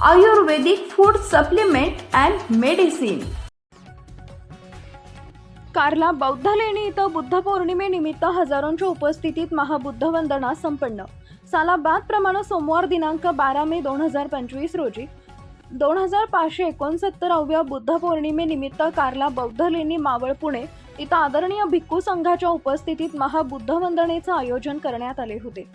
Ayurvedic food supplement and medicine Karla बौद्ध लेणी इथं बुद्ध पौर्णिमेनिमित्त हजारोंच्या उपस्थितीत महाबुद्ध वंदना संपन्न. सालाबादप्रमाणे सोमवार दिनांक बारा मे दोन हजार पंचवीस रोजी. दोन हजार पाचशे एकोणसत्तराव्या बुद्ध पौर्णिमेनिमित्त कारला बौद्ध लेणी मावळ पुणे इथं आदरणीय भिक्खू संघाच्या उपस्थितीत महाबुद्ध वंदनेचं आयोजन करण्यात आले होते.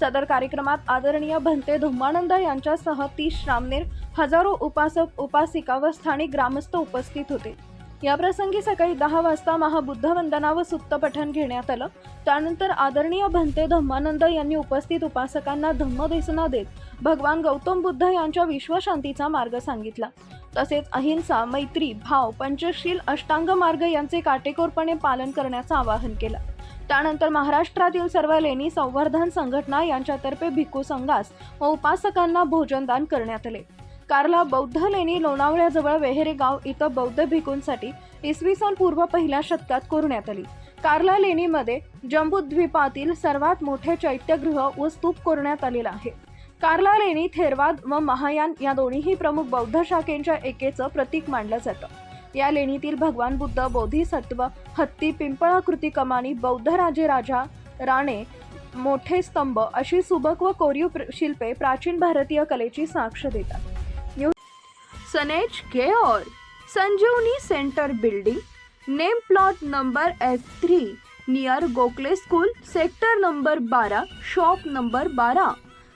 सदर कार्यक्रमात आदरणीय भंते धुम्मानंद यांच्यासह तीस श्रामनेर हजारो उपासक उपासिका व स्थानिक ग्रामस्थ उपस्थित होते. या प्रसंगी सकाळी दहा वाजता महाबुद्ध वंदना व सुत्तपठण घेण्यात आलं. त्यानंतर आदरणीय भंते धम्मानंद यांनी उपस्थित उपासकांना धम्मदेसना देत भगवान गौतम बुद्ध यांच्या विश्वशांतीचा मार्ग सांगितला. तसेच अहिंसा मैत्री भाव पंचशील अष्टांग मार्ग यांचे काटेकोरपणे पालन करण्याचं आवाहन केलं. त्यानंतर महाराष्ट्रातील सर्व लेणी संवर्धन संघटना यांच्यातर्फे भिक्खू संघास व उपासकांना भोजनदान करण्यात आले. कारला बौद्ध लेणी लोणावळ्याजवळ वेहेरे गाव इथं बौद्ध भिकूंसाठी इसवी सन पूर्व पहिल्या शतकात कोरण्यात आली. कारला लेणीमध्ये जम्बूद्वीपातील सर्वात मोठे चैत्यगृह व स्तूप कोरण्यात आलेला आहे. कार्ला लेणी थेरवाद व महायान या दोन्हीही प्रमुख बौद्ध शाखेंच्या एकेचं प्रतीक मानलं जातं. या लेणीतील भगवान बुद्ध बोधिसत्व हत्ती पिंपळाकृती कमानी बौद्ध राजे राजा राणे मोठे स्तंभ अशी सुबक व कोरीव शिल्पे प्राचीन भारतीय कलेची साक्ष देतात. सनेज care Sanjeevani centre building name plot number F three near Gokhale school sector number बारा शॉप नंबर बारा.